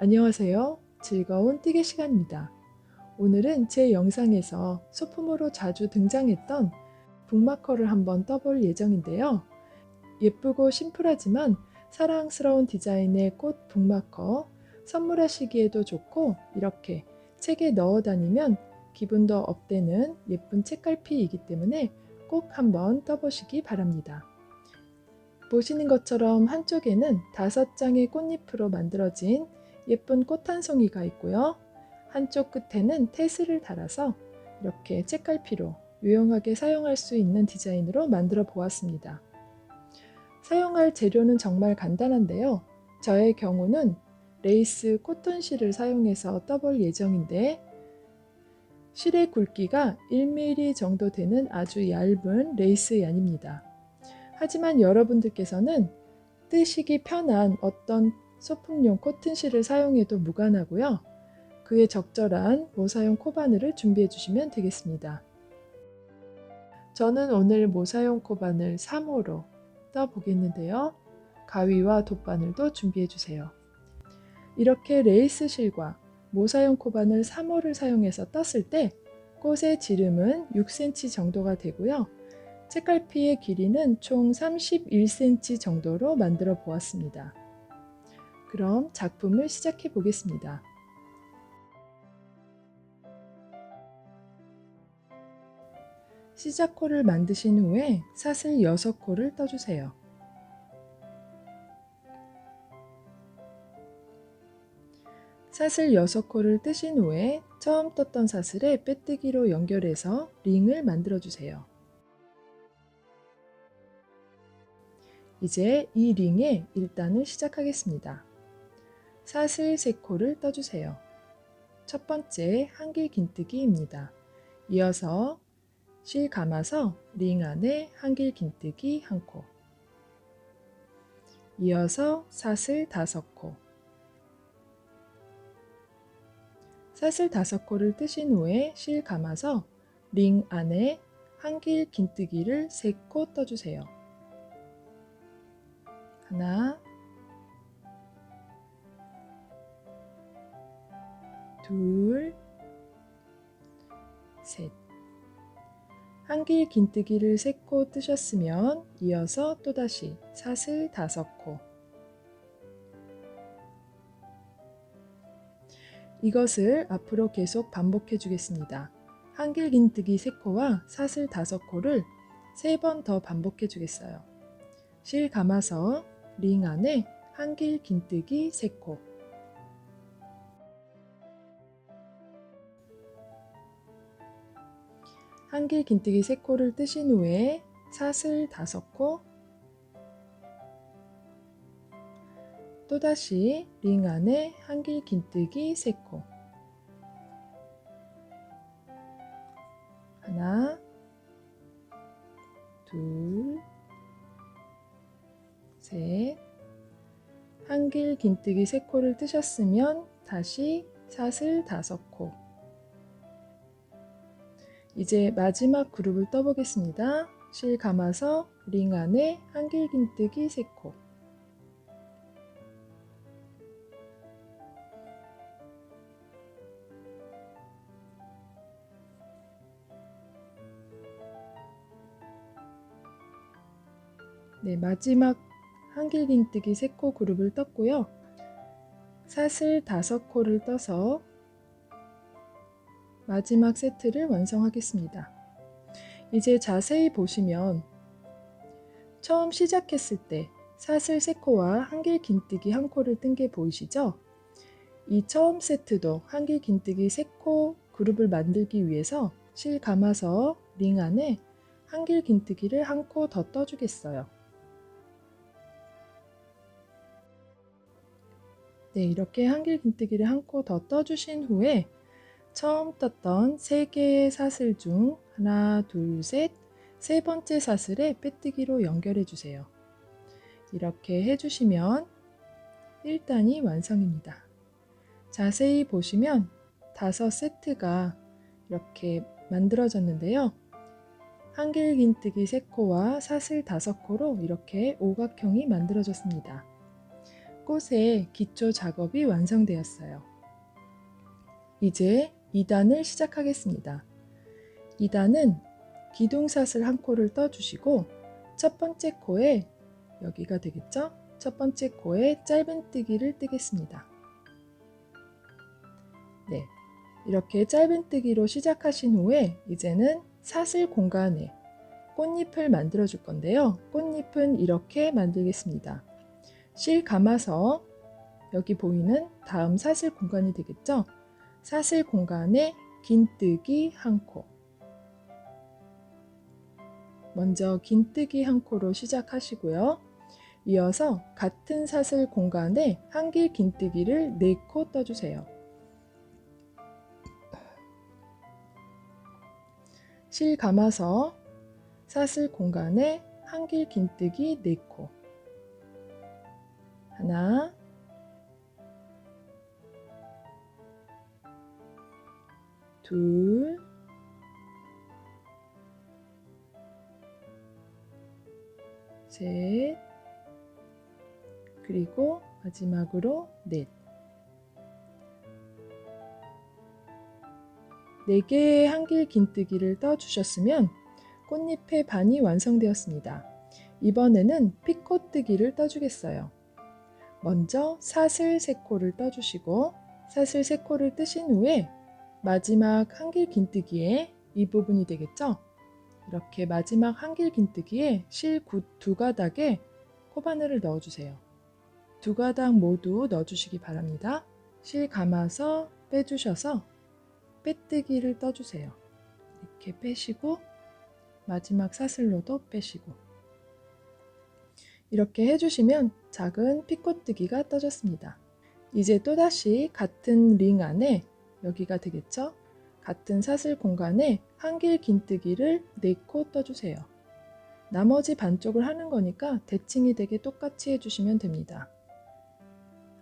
안녕하세요. 즐거운 뛰기 시간입니다. 오늘은 제 영상에서 소품으로 자주 등장했던 북마커를 한번 떠볼 예정인데요. 예쁘고 심플하지만 사랑스러운 디자인의 꽃 북마커 선물하시기에도 좋고 이렇게 책에 넣어 다니면 기분도 업되는 예쁜 책갈피이기 때문에 꼭 한번 떠보시기 바랍니다. 보시는 것처럼 한쪽에는 다섯 장의 꽃잎으로 만들어진 예쁜 꽃 한 송이가 있고요. 한쪽 끝에는 테스를 달아서 이렇게 책갈피로 유용하게 사용할 수 있는 디자인으로 만들어 보았습니다. 사용할 재료는 정말 간단한데요. 저의 경우는 레이스 코튼 실을 사용해서 떠볼 예정인데 실의 굵기가 1mm 정도 되는 아주 얇은 레이스 얀입니다. 하지만 여러분들께서는 뜨시기 편한 어떤 소품용 코튼실을 사용해도 무관하고요. 그에 적절한 모사용 코바늘을 준비해 주시면 되겠습니다. 저는 오늘 모사용 코바늘 3호로 떠보겠는데요. 가위와 돗바늘도 준비해 주세요. 이렇게 레이스 실과 모사용 코바늘 3호를 사용해서 떴을 때 꽃의 지름은 6cm 정도가 되고요. 책갈피의 길이는 총 31cm 정도로 만들어 보았습니다. 그럼 작품을 시작해 보겠습니다. 시작코를 만드신 후에 사슬 6코를 떠주세요. 사슬 6코를 뜨신 후에 처음 떴던 사슬에 빼뜨기로 연결해서 링을 만들어 주세요. 이제 이 링에 1단을 시작하겠습니다. 사슬 3코를 떠주세요. 첫 번째 한길 긴뜨기입니다. 이어서 실 감아서 링 안에 한길 긴뜨기 한 코. 이어서 사슬 5코. 사슬 5코를 뜨신 후에 실 감아서 링 안에 한길 긴뜨기를 3코 떠주세요. 하나, 둘, 셋. 한길 긴뜨기를 3코 뜨셨으면 이어서 또다시 사슬 5코. 이것을 앞으로 계속 반복해 주겠습니다. 한길 긴뜨기 3코와 사슬 5코를 3번 더 반복해 주겠어요. 실 감아서 링 안에 한길 긴뜨기 3코 한길 긴뜨기 3코를 뜨신 후에 사슬 5코 또다시 링 안에 한길 긴뜨기 3코 하나 둘 셋, 한길 긴뜨기 3코를 뜨셨으면 다시 사슬 5코. 이제 마지막 그룹을 떠보겠습니다. 실 감아서 링 안에 한길 긴뜨기 3코. 네, 마지막 한길 긴뜨기 3코 그룹을 떴고요. 사슬 5코를 떠서 마지막 세트를 완성하겠습니다. 이제 자세히 보시면 처음 시작했을 때 사슬 3코와 한길 긴뜨기 1코를 뜬 게 보이시죠? 이 처음 세트도 한길 긴뜨기 3코 그룹을 만들기 위해서 실 감아서 링 안에 한길 긴뜨기를 한코더 떠주겠어요. 네, 이렇게 한길 긴뜨기를 한코더 떠주신 후에 처음 떴던 3개의 사슬 중 하나, 둘, 셋, 세 번째 사슬에 빼뜨기로 연결해 주세요. 이렇게 해주시면 1단이 완성입니다. 자세히 보시면 다섯 세트가 이렇게 만들어졌는데요. 한길 긴뜨기 3코와 사슬 5코로 이렇게 오각형이 만들어졌습니다. 꽃의 기초 작업이 완성되었어요. 이제 2단을 시작하겠습니다. 2단은 기둥사슬 한 코를 떠주시고 첫 번째 코에 여기가 되겠죠? 첫 번째 코에 짧은뜨기를 뜨겠습니다. 네, 이렇게 짧은뜨기로 시작하신 후에 이제는 사슬 공간에 꽃잎을 만들어 줄 건데요. 꽃잎은 이렇게 만들겠습니다. 실 감아서 여기 보이는 다음 사슬 공간이 되겠죠? 사슬 공간에 긴뜨기 한 코. 먼저 긴뜨기 한 코로 시작하시고요. 이어서 같은 사슬 공간에 한길 긴뜨기를 4코 떠주세요. 실 감아서 사슬 공간에 한길 긴뜨기 4코 하나 둘 셋, 그리고 마지막으로 넷. 네 개의 한길 긴뜨기를 떠주셨으면 꽃잎의 반이 완성되었습니다. 이번에는 피코뜨기를 떠주겠어요. 먼저 사슬 세 코를 떠주시고 사슬 세 코를 뜨신 후에 마지막 한길 긴뜨기에 이 부분이 되겠죠? 이렇게 마지막 한길 긴뜨기에 실 두 가닥에 코바늘을 넣어주세요. 두 가닥 모두 넣어주시기 바랍니다. 실 감아서 빼주셔서 빼뜨기를 떠주세요. 이렇게 빼시고 마지막 사슬로도 빼시고 이렇게 해주시면 작은 피코뜨기가 떠졌습니다. 이제 또다시 같은 링 안에 여기가 되겠죠? 같은 사슬 공간에 한길 긴뜨기를 4코 떠주세요. 나머지 반쪽을 하는 거니까 대칭이 되게 똑같이 해주시면 됩니다.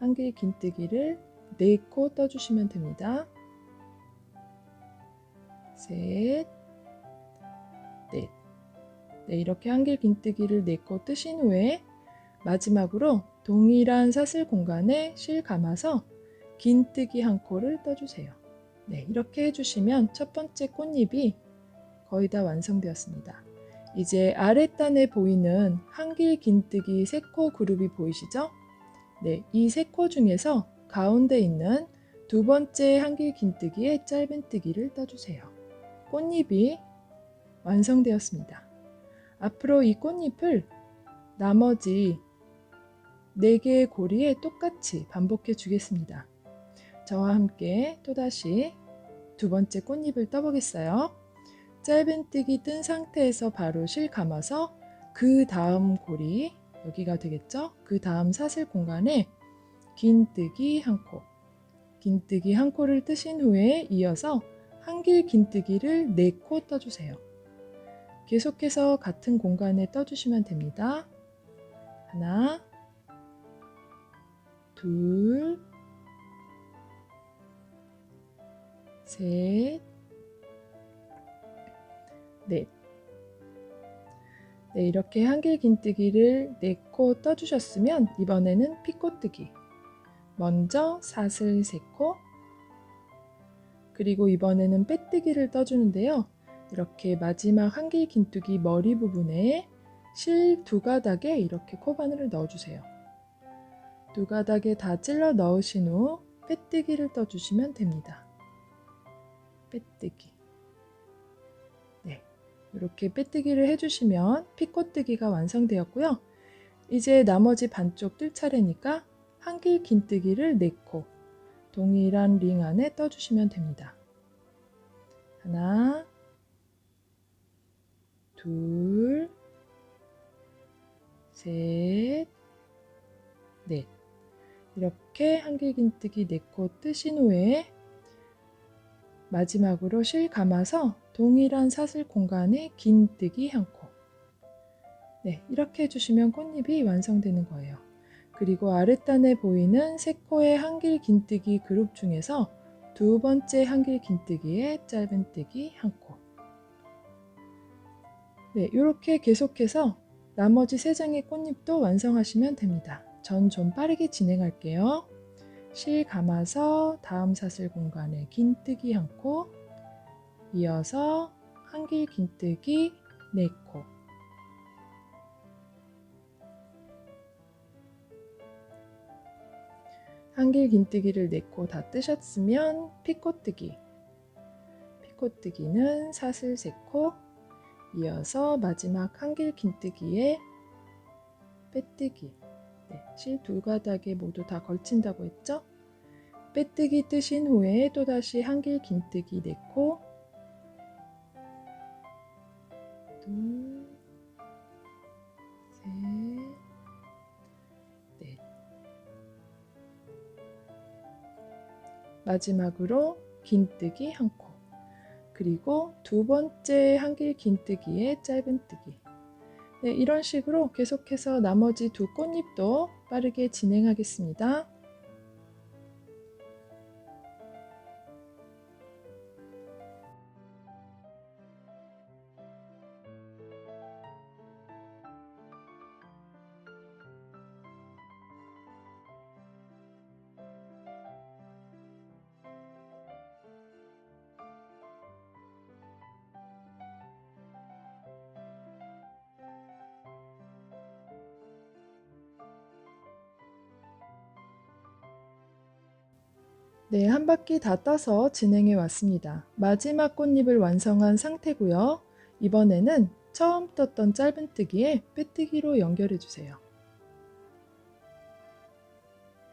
한길 긴뜨기를 4코 떠주시면 됩니다. 셋, 넷. 네, 이렇게 한길 긴뜨기를 4코 뜨신 후에 마지막으로 동일한 사슬 공간에 실 감아서 긴뜨기 한 코를 떠주세요. 네, 이렇게 해주시면 첫 번째 꽃잎이 거의 다 완성되었습니다. 이제 아랫단에 보이는 한길 긴뜨기 세코 그룹이 보이시죠? 네, 이세코 중에서 가운데 있는 두 번째 한길 긴뜨기에 짧은뜨기를 떠주세요. 꽃잎이 완성되었습니다. 앞으로 이 꽃잎을 나머지 4개의 고리에 똑같이 반복해 주겠습니다. 저와 함께 또다시 두 번째 꽃잎을 떠보겠어요. 짧은뜨기 뜬 상태에서 바로 실 감아서 그 다음 고리 여기가 되겠죠? 그 다음 사슬 공간에 긴뜨기 한 코, 긴뜨기 한 코를 뜨신 후에 이어서 한길 긴뜨기를 네 코 떠주세요. 계속해서 같은 공간에 떠주시면 됩니다. 하나, 둘, 셋, 넷. 네, 이렇게 한길 긴뜨기를 4코 떠주셨으면 이번에는 피코뜨기. 먼저 사슬 3코, 그리고 이번에는 빼뜨기를 떠주는데요. 이렇게 마지막 한길 긴뜨기 머리 부분에 실 두 가닥에 이렇게 코바늘을 넣어주세요. 두 가닥에 다 찔러 넣으신 후 빼뜨기를 떠주시면 됩니다. 빼뜨기. 네, 이렇게 빼뜨기를 해주시면 피코뜨기가 완성되었고요. 이제 나머지 반쪽 뜰 차례니까 한길 긴뜨기를 4코 동일한 링 안에 떠주시면 됩니다. 하나, 둘, 셋, 넷. 이렇게 한길긴뜨기 4코 뜨신 후에 마지막으로 실 감아서 동일한 사슬 공간에 긴 뜨기 한 코. 네, 이렇게 해주시면 꽃잎이 완성되는 거예요. 그리고 아랫단에 보이는 세 코의 한길 긴뜨기 그룹 중에서 두 번째 한길 긴뜨기에 짧은 뜨기 한 코. 네, 이렇게 계속해서 나머지 세 장의 꽃잎도 완성하시면 됩니다. 전 좀 빠르게 진행할게요. 실 감아서 다음 사슬 공간에 긴뜨기 한 코, 이어서 한길 긴뜨기 네 코, 한길 긴뜨기를 네코다 뜨셨으면 피코뜨기, 피코뜨기는 사슬 3코, 이어서 마지막 한길 긴뜨기에 빼뜨기, 네, 실 두 가닥에 모두 다 걸친다고 했죠? 빼뜨기 뜨신 후에 또다시 한길 긴뜨기 4코 둘, 셋, 넷. 마지막으로 긴뜨기 한 코. 그리고 두 번째 한길 긴뜨기에 짧은뜨기 네, 이런 식으로 계속해서 나머지 두 꽃잎도 빠르게 진행하겠습니다. 네, 한 바퀴 다 떠서 진행해 왔습니다. 마지막 꽃잎을 완성한 상태고요. 이번에는 처음 떴던 짧은뜨기에 빼뜨기로 연결해 주세요.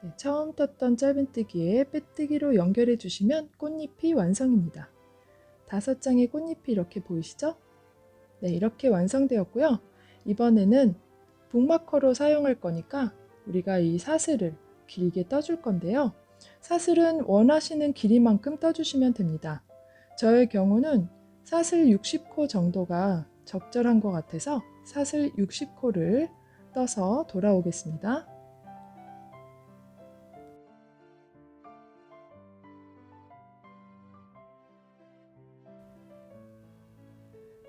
네, 처음 떴던 짧은뜨기에 빼뜨기로 연결해 주시면 꽃잎이 완성입니다. 다섯 장의 꽃잎이 이렇게 보이시죠? 네, 이렇게 완성되었고요. 이번에는 북마커로 사용할 거니까 우리가 이 사슬을 길게 떠줄 건데요. 사슬은 원하시는 길이만큼 떠주시면 됩니다. 저의 경우는 사슬 60코 정도가 적절한 것 같아서 사슬 60코를 떠서 돌아오겠습니다.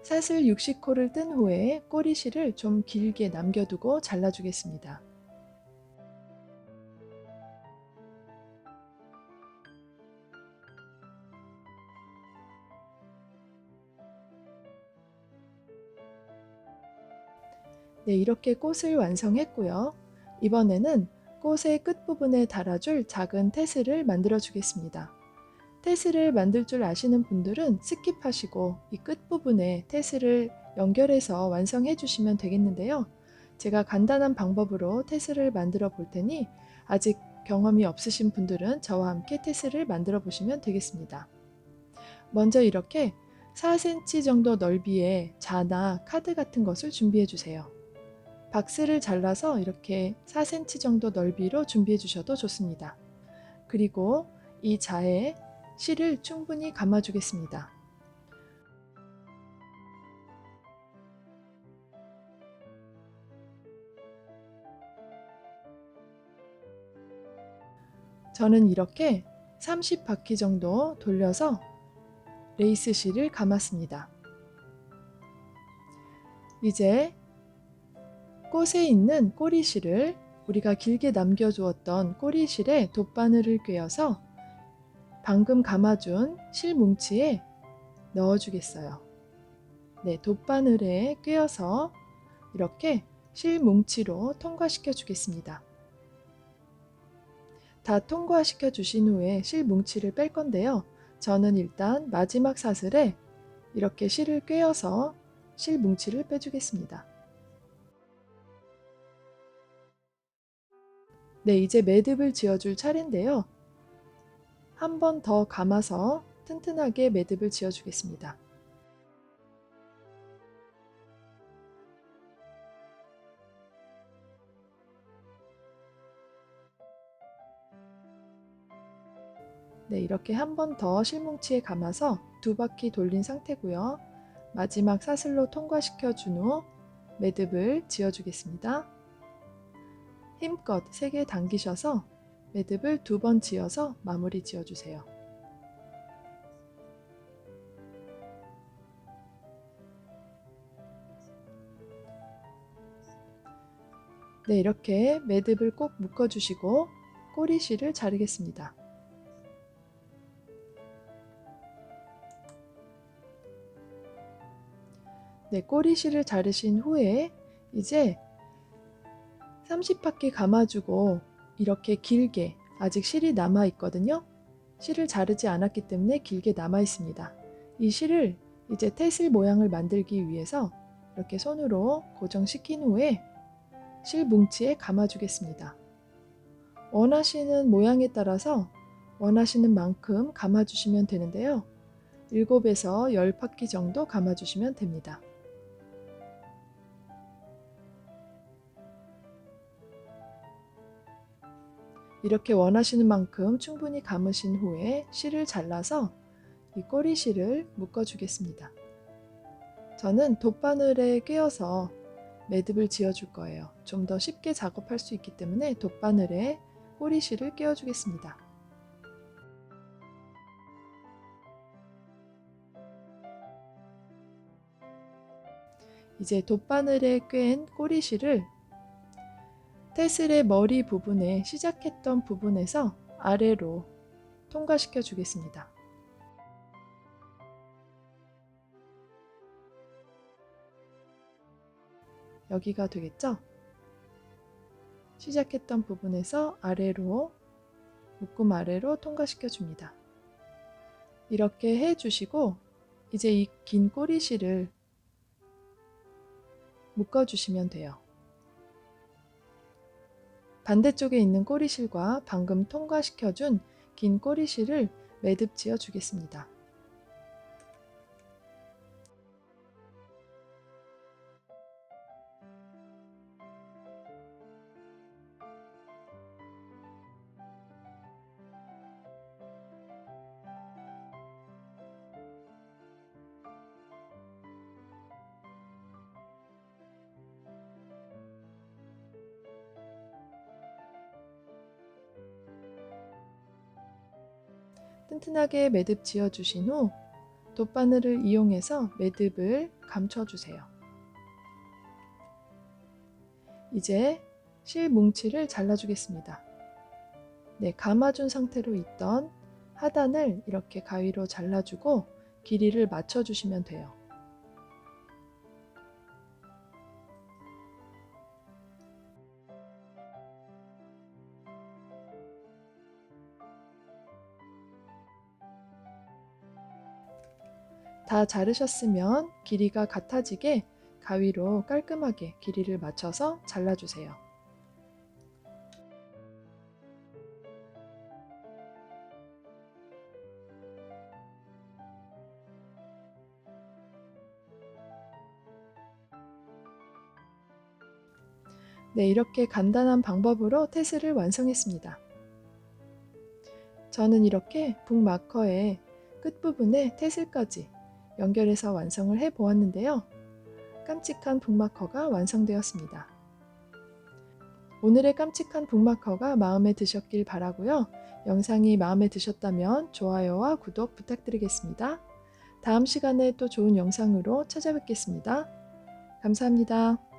사슬 60코를 뜬 후에 꼬리실을 좀 길게 남겨두고 잘라주겠습니다. 네, 이렇게 꽃을 완성했고요. 이번에는 꽃의 끝부분에 달아줄 작은 테스를 만들어 주겠습니다. 테스를 만들 줄 아시는 분들은 스킵하시고 이 끝부분에 테스를 연결해서 완성해 주시면 되겠는데요. 제가 간단한 방법으로 테스를 만들어 볼 테니 아직 경험이 없으신 분들은 저와 함께 테스를 만들어 보시면 되겠습니다. 먼저 이렇게 4cm 정도 넓이의 자나 카드 같은 것을 준비해 주세요. 박스를 잘라서 이렇게 4cm 정도 넓이로 준비해 주셔도 좋습니다. 그리고 이 자에 실을 충분히 감아 주겠습니다. 저는 이렇게 30바퀴 정도 돌려서 레이스 실을 감았습니다. 이제 꽃에 있는 꼬리실을 우리가 길게 남겨주었던 꼬리실에 돗바늘을 꿰어서 방금 감아준 실 뭉치에 넣어주겠어요. 네, 돗바늘에 꿰어서 이렇게 실 뭉치로 통과시켜 주겠습니다. 다 통과시켜 주신 후에 실 뭉치를 뺄 건데요. 저는 일단 마지막 사슬에 이렇게 실을 꿰어서 실 뭉치를 빼주겠습니다. 네, 이제 매듭을 지어줄 차례인데요. 한 번 더 감아서 튼튼하게 매듭을 지어주겠습니다. 네, 이렇게 한 번 더 실뭉치에 감아서 두 바퀴 돌린 상태고요. 마지막 사슬로 통과시켜 준 후 매듭을 지어주겠습니다. 힘껏 세게 당기셔서 매듭을 두 번 지어서 마무리 지어주세요. 네, 이렇게 매듭을 꼭 묶어주시고 꼬리실을 자르겠습니다. 네, 꼬리실을 자르신 후에 이제 30바퀴 감아주고 이렇게 길게 아직 실이 남아 있거든요. 실을 자르지 않았기 때문에 길게 남아 있습니다. 이 실을 이제 태실 모양을 만들기 위해서 이렇게 손으로 고정시킨 후에 실 뭉치에 감아주겠습니다. 원하시는 모양에 따라서 원하시는 만큼 감아주시면 되는데요. 7에서 10바퀴 정도 감아주시면 됩니다. 이렇게 원하시는 만큼 충분히 감으신 후에 실을 잘라서 이 꼬리 실을 묶어주겠습니다. 저는 돗바늘에 꿰어서 매듭을 지어줄 거예요. 좀 더 쉽게 작업할 수 있기 때문에 돗바늘에 꼬리실을 끼워주겠습니다. 이제 돗바늘에 꿰인 꼬리실을 테슬의 머리 부분에 시작했던 부분에서 아래로 통과시켜 주겠습니다. 여기가 되겠죠? 시작했던 부분에서 아래로 묶음 아래로 통과시켜 줍니다. 이렇게 해 주시고 이제 이 긴 꼬리실을 묶어 주시면 돼요. 반대쪽에 있는 꼬리실과 방금 통과시켜 준 긴 꼬리실을 매듭 지어 주겠습니다. 튼튼하게 매듭 지어 주신 후 돗바늘을 이용해서 매듭을 감춰 주세요. 이제 실 뭉치를 잘라 주겠습니다. 네, 감아준 상태로 있던 하단을 이렇게 가위로 잘라주고 길이를 맞춰 주시면 돼요. 다 자르셨으면 길이가 같아지게 가위로 깔끔하게 길이를 맞춰서 잘라주세요. 네, 이렇게 간단한 방법으로 테스를 완성했습니다. 저는 이렇게 북마커의 끝부분에 테슬까지 연결해서 완성을 해 보았는데요. 깜찍한 북마커가 완성되었습니다. 오늘의 깜찍한 북마커가 마음에 드셨길 바라고요. 영상이 마음에 드셨다면 좋아요와 구독 부탁드리겠습니다. 다음 시간에 또 좋은 영상으로 찾아뵙겠습니다. 감사합니다.